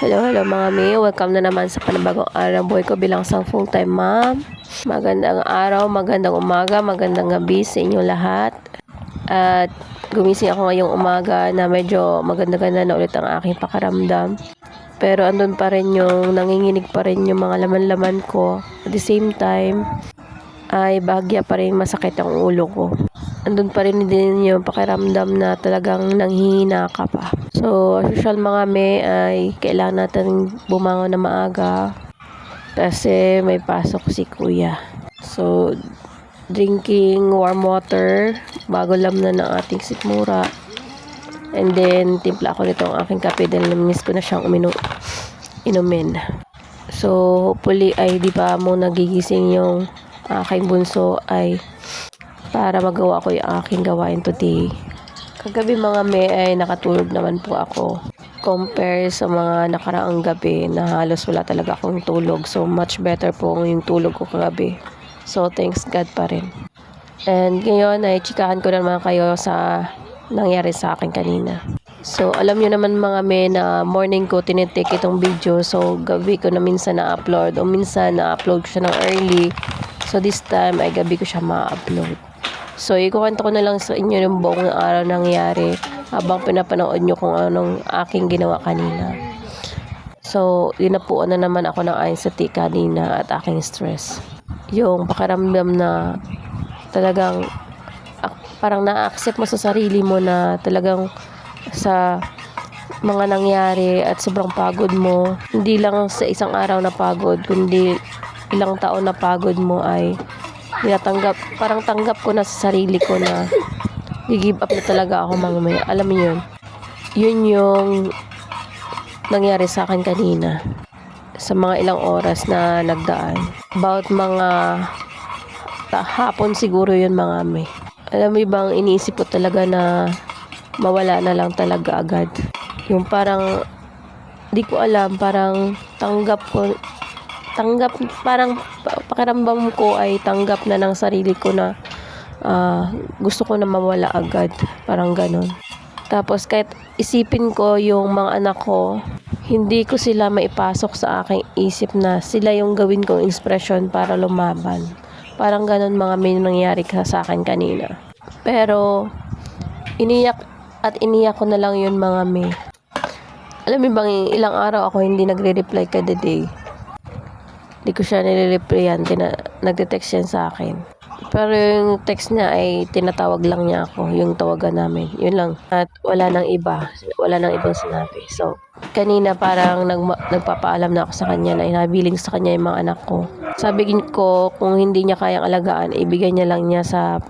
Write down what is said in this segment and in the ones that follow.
Hello, hello mga. Welcome na naman sa panibagong araw buhay ko bilang isang full-time mom. Magandang araw, magandang umaga, magandang gabi sa inyo lahat. At gumising ako ngayong umaga na medyo maganda-ganda na ulit ang aking pakaramdam. Pero andun pa rin yung nanginginig pa rin yung mga laman-laman ko. At the same time, ay bahagya pa rin masakit ang ulo ko. Andun pa rin din yung pakiramdam na talagang nanghihina ka pa. So, as usual mga me ay kailangan natin bumangon na maaga kasi may pasok si kuya. So, drinking warm water bago lamnan ng ating sikmura. And then, timpla ako nito ang aking kape dahil miss ko na siyang umino, inumin. So, hopefully ay di pa mo nagigising yung aking bunso ay para magawa ko yung aking gawain today. Kagabi mga me ay nakatulog naman po ako. Compare sa mga nakaraang gabi na halos wala talaga akong tulog. So much better po yung tulog ko kagabi. So thanks God pa rin. And ngayon ay chikahan ko naman kayo sa nangyari sa akin kanina. So alam nyo naman mga me na morning ko tinitake itong video. So gabi ko na minsan na-upload o minsan na-upload siya ng early. So this time ay gabi ko siya ma-upload. So, ikukwento ko na lang sa inyo yung buong araw nangyari habang pinapanood nyo kung anong aking ginawa kanina. So, dinapuan na naman ako ng anxiety kanina at aking stress. Yung pakiramdam na talagang parang na-accept mo sa sarili mo na talagang sa mga nangyari at sobrang pagod mo. Hindi lang sa isang araw na pagod, kundi ilang taon na pagod mo ay tinatanggap, parang tanggap ko na sa sarili ko na give up na talaga ako mamaya. Alam mo yun? Yun yung nangyari sa akin kanina sa mga ilang oras na nagdaan. About mga hapon siguro yun mga may. Alam mo bang iniisip ko talaga na mawala na lang talaga agad. Yung parang di ko alam, parang tanggap ko tanggap parang pa- pakiramdam ko ay tanggap na ng sarili ko na ah, gusto ko na mawala agad. Parang ganon tapos kahit isipin ko yung mga anak ko hindi ko sila maipasok sa aking isip na sila yung gawin kong inspiration para lumaban. Parang ganon mga may nangyari ka sa akin kanina. Pero iniyak at iniyak ko na lang yun mga may. Alam mo bang ilang araw ako hindi nagre-reply kada day Hindi ko siya nire-replyan. Tina, nagte-text yan sa akin. Pero yung text niya ay tinatawag lang niya ako. Yung tawagan namin. Yun lang. At wala nang iba. Wala nang ibang sinabi. So, kanina parang nag, nagpapaalam na ako sa kanya na inabiling sa kanya yung mga anak ko. Sabi ko kung hindi niya kayang alagaan, ibigay niya lang niya sa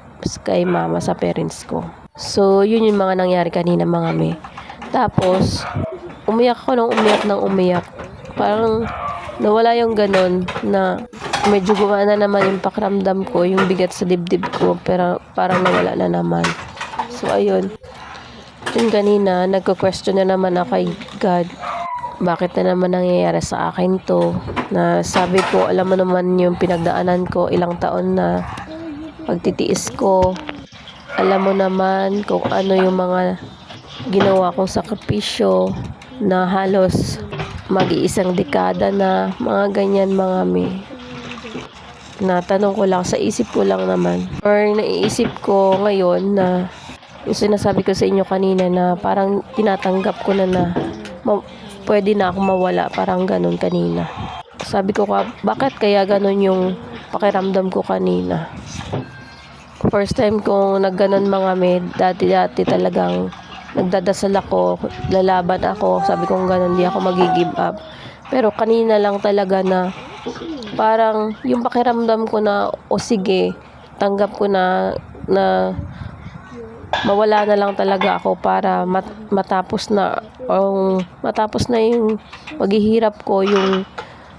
kay mama, sa parents ko. So, yun yung mga nangyari kanina mga me. Tapos, umiyak ako nung umiyak nang umiyak. Parang nawala yung ganon na medyo gumana naman yung pakiramdam ko, yung bigat sa dibdib ko, pero parang nawala na naman. So, ayun. Yung kanina, nagko-question na naman ako kay God. Bakit na naman nangyayari sa akin to? Na sabi ko, alam mo naman yung pinagdaanan ko, ilang taon na pagtitiis ko. Alam mo naman kung ano yung mga ginawa kong sakripisyo na halos mag-iisang dekada na mga ganyan mga mi. Natanong ko lang, sa isip ko lang naman. Or naiisip ko ngayon na yung sinasabi ko sa inyo kanina na parang tinatanggap ko na na ma- pwede na ako mawala, parang ganun kanina. Sabi ko ka, bakit kaya ganun yung pakiramdam ko kanina? First time kong nagganon mga med, dati-dati talagang nagdadasal ako, lalaban ako, sabi kong ganun, di ako mag-give up. Pero kanina lang talaga na parang yung pakiramdam ko na, o sige, tanggap ko na, na mawala na lang talaga ako para mat- matapos na, o matapos na yung paghihirap ko, yung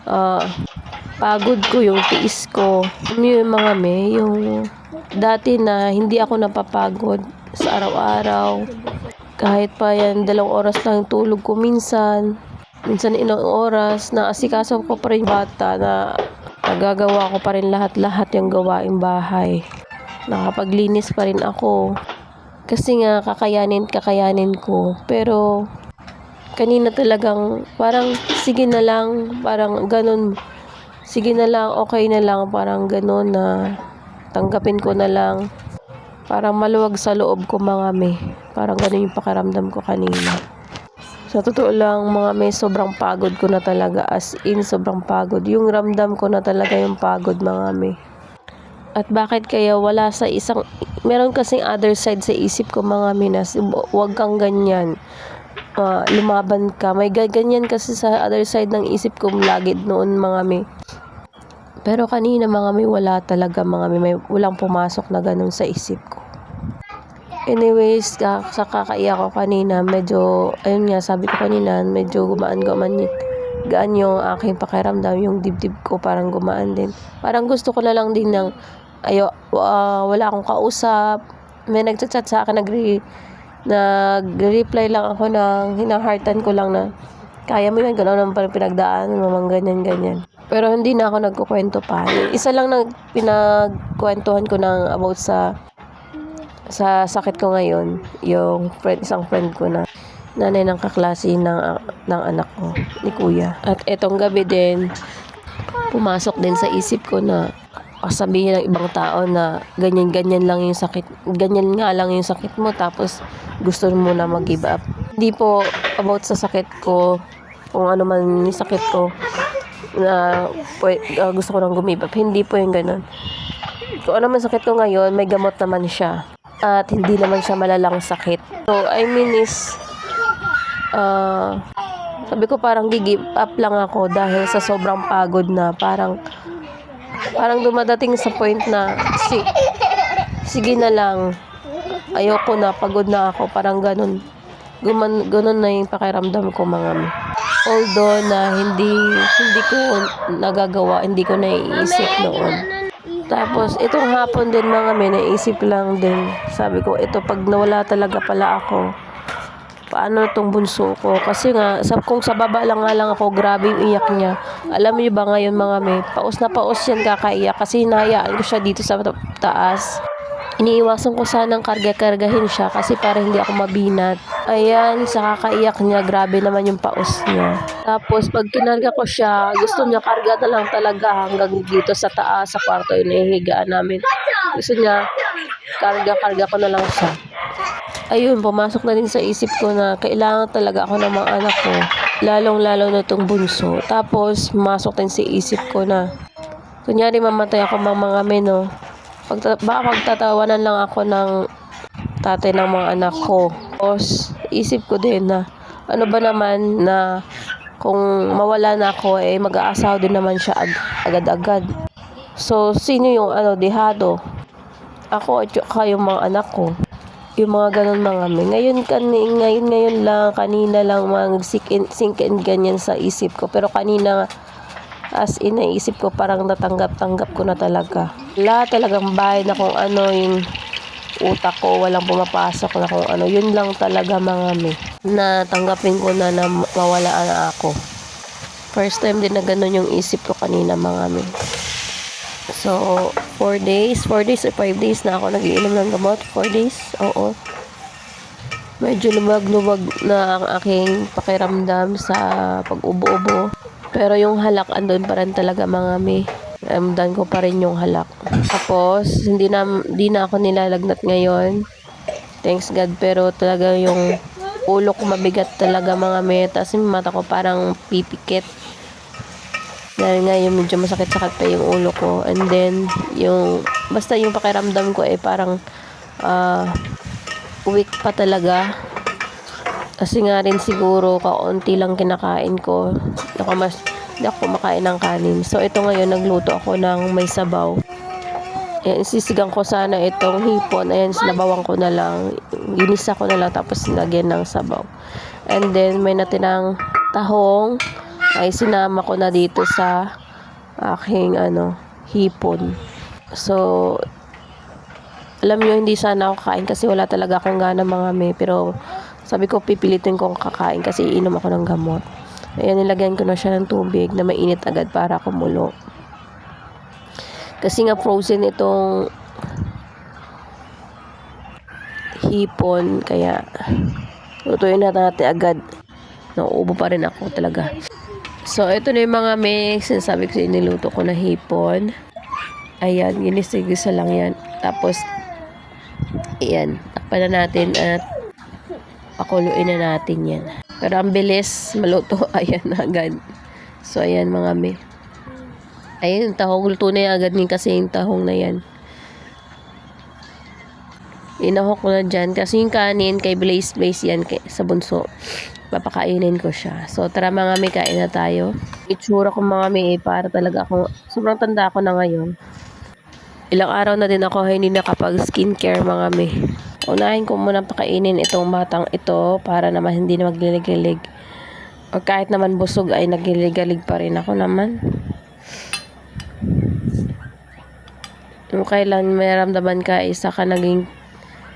ah, pagod ko, yung tiis ko. Yung mga me, yung dati na hindi ako napapagod sa araw-araw. Kahit pa yan, dalawang oras lang tulog ko minsan. Minsan ilang oras na asikaso ko pa rin bata na nagagawa ko pa rin lahat-lahat yung gawaing bahay. Nakapaglinis pa rin ako. Kasi nga kakayanin, kakayanin ko. Pero kanina talagang parang sige na lang, parang ganun. Sige na lang, okay na lang, parang ganun na tanggapin ko na lang. Parang maluwag sa loob ko mga me. Parang ganun yung pakiramdam ko kanina. Sa totoo lang, mga may sobrang pagod ko na talaga. As in, sobrang pagod. Yung ramdam ko na talaga yung pagod, mga may. At bakit kaya wala sa isang... Meron kasing other side sa isip ko, mga minas. Huwag kang ganyan. Ah, lumaban ka. May ga- ganyan kasi sa other side ng isip ko lagi noon, mga may. Pero kanina, mga may, wala talaga, mga may. may walang pumasok na ganun sa isip ko. Anyways, sa kakaiyak ko kanina, medyo, ayun nga, sabi ko kanina, medyo gumaan-gumaan. Gaan yung aking pakiramdam, yung dibdib ko parang gumaan din. Parang gusto ko na lang din ng, ayo, ah, wala akong kausap. May nagchat-chat sa akin, nagre, nag-reply lang ako ng, hinahartan ko lang na, kaya mo yun, gano'n parang pinagdaan, mamang ganyan-ganyan. Pero hindi na ako nagkukwento pa. Isa lang nang pinagkwentuhan ko ng about sa sa sakit ko ngayon, yung friend, isang friend ko na nanay ng kaklase ng, ng anak ko, ni kuya. At etong gabi din, pumasok din sa isip ko na sabihin ng ibang tao na ganyan-ganyan lang yung sakit, ganyan nga lang yung sakit mo, tapos gusto mo na mag-give up. Hindi po about sa sakit ko, kung ano man yung sakit ko, na ah, gusto ko nang gumibap. Hindi po yung ganun. Kung ano man sakit ko ngayon, may gamot naman siya. At hindi naman siya malalang sakit. So, I mean is, ah, sabi ko parang give up lang ako dahil sa sobrang pagod na. Parang, parang dumadating sa point na, si, sige na lang, ayoko na, pagod na ako, parang ganun. Guman, ganun na yung pakiramdam ko mga mi. Although na hindi, hindi ko nagagawa, hindi ko naiisip noon. Tapos, itong hapon din mga may naisip lang din. Sabi ko, ito pag nawala talaga pala ako, paano itong bunso ko? Kasi nga, sa, kung sa baba lang nga lang ako, grabe yung iyak niya. Alam niyo ba ngayon mga may, paus na paus yan kakaiyak kasi hinahayaan ko siya dito sa ta- taas. Iniiwasan ko sanang karga-kargahin siya kasi para hindi ako mabinat. Ayan, sa kakaiyak niya, grabe naman yung paus niya. Tapos, pag kinarga ko siya, gusto niya karga na lang talaga hanggang dito sa taas, sa kwarto yung nahihigaan namin. Gusto niya, karga-karga ko na lang siya. Ayun, pumasok na din sa isip ko na kailangan talaga ako ng mga anak ko. Lalong-lalo na itong bunso. Tapos, pumasok din sa isip ko na, kunyari mamatay ako mga mga meno, pagta- baka pagtatawanan lang ako ng tatay ng mga anak ko. Tapos, isip ko din na, ano ba naman na kung mawala na ako, eh mag-aasawa din naman siya ag- agad-agad. So, sino yung ano, dehado? Ako at yung mga anak ko. Yung mga ganun mga may. Ngayon, kani, ngayon, ngayon lang, kanina lang mga sink in, sink in ganyan sa isip ko. Pero kanina, as in, ko parang natanggap-tanggap ko na talaga. Wala talagang bahay na kung ano yung utak ko, walang pumapasok na kung ano. Yun lang talaga mga may. Na tanggapin ko na na mawala na ako. First time din na ganun yung isip ko kanina mga may. So, 4 days, 4 days or 5 days na ako nagiinom ng gamot. 4 days, oo. Medyo lumag-lumag na ang aking pakiramdam sa pag-ubo-ubo. Pero yung halak andun pa rin talaga mga may. Ramdam ko pa rin yung halak. Tapos, hindi na, hindi na ako nilalagnat ngayon. Thanks God. Pero talaga yung ulo ko mabigat talaga mga may. Tapos yung mata ko parang pipikit. Dahil nga yung medyo masakit-sakit pa yung ulo ko. And then, yung, basta yung pakiramdam ko eh parang ah, weak pa talaga. Kasi nga rin siguro kaunti lang kinakain ko. Ako mas, hindi ako kumakain ng kanin. So, ito ngayon, nagluto ako ng may sabaw. Ayan, sisigang ko sana itong hipon. Ayan, sinabawan ko na lang. Ginisa ko na lang tapos lagyan ng sabaw. And then, may natinang tahong ay sinama ko na dito sa aking ano, hipon. So, alam nyo, hindi sana ako kain kasi wala talaga akong gana mga may. Pero, sabi ko, pipilitin kong kakain kasi iinom ako ng gamot. Ayan, nilagyan ko na siya ng tubig na mainit agad para kumulo. Kasi nga frozen itong hipon, kaya lutuin na natin agad. Nauubo pa rin ako talaga. So, ito na yung mga mix. Sinasabi ko niluto ko na hipon. Ayan, ginisig-gisa lang yan. Tapos, ayan, takpan na natin at pakuluin na natin yan. Pero ang bilis, maluto. Ayan na agad. So, ayan mga me. Ayan, yung tahong luto na yan agad din kasi yung tahong na yan. Inahok ko na dyan. Kasi yung kanin kay Blaze Blaze yan kay, sa bunso. Papakainin ko siya. So, tara mga may kain na tayo. Itsura ko mga may para talaga ako. Sobrang tanda ako na ngayon. Ilang araw na din ako hindi nakapag skincare mga may. Unahin ko muna pakainin itong batang ito para naman hindi na maglilig-lilig. O kahit naman busog ay naglilig-lilig pa rin ako naman. Kung kailan may ramdaman ka, isa ka naging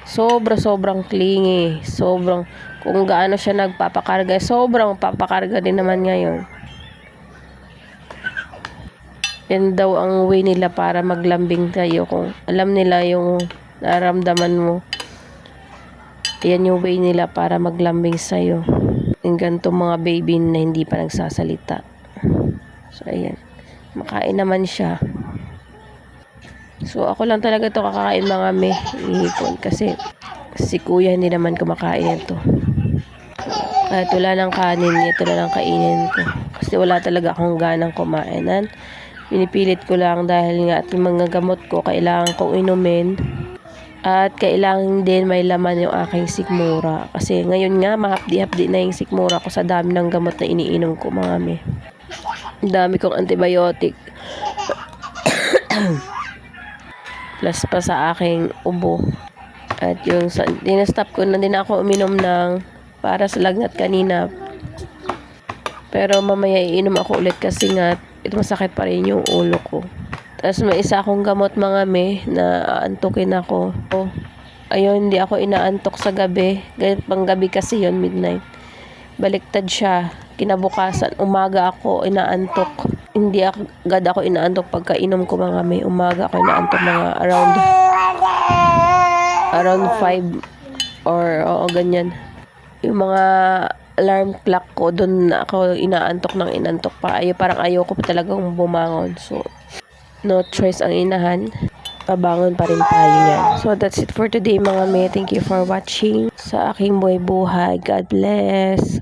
sobra-sobrang clingy. Sobrang, kung gaano siya nagpapakarga, sobrang papakarga din naman ngayon. Yan daw ang way nila para maglambing tayo. Kung alam nila yung naramdaman mo, yan yung way nila para maglambing sa'yo. Yung ganito mga baby na hindi pa nagsasalita. So, ayan. Makain naman siya. So, ako lang talaga to kakakain mga me. Ihipon. Kasi, si kuya hindi naman kumakain ito. Kahit wala ng kanin, ito na lang kainin ko. Kasi wala talaga akong ganang kumainan. Pinipilit ko lang dahil nga at yung mga gamot ko kailangan kong inumin. At kailangan din may laman yung aking sikmura. Kasi ngayon nga, mahapdi-hapdi na yung sikmura ko sa dami ng gamot na iniinom ko mga me. Ang dami kong antibiotic. Plus pa sa aking ubo. At yung dinastop ko na din ako uminom ng para sa lagnat kanina. Pero mamaya iinom ako ulit kasi nga ito masakit pa rin yung ulo ko. Tapos may isa akong gamot mga me na aantukin ako. Oh, ayun, hindi ako inaantok sa gabi. Ganit pang gabi kasi yon midnight. Baliktad siya. Kinabukasan, umaga ako inaantok. Hindi agad ako inaantok pagkainom ko mga me. Umaga ako inaantok mga around around 5 or oo, ganyan. Yung mga alarm clock ko, doon ako inaantok ng inantok pa. Ayaw, parang ayaw ko pa talagang bumangon. So, no choice ang inahan. Pabangon pa rin tayo yan. So, that's it for today mga me. Thank you for watching sa aking buhay buhay. God bless.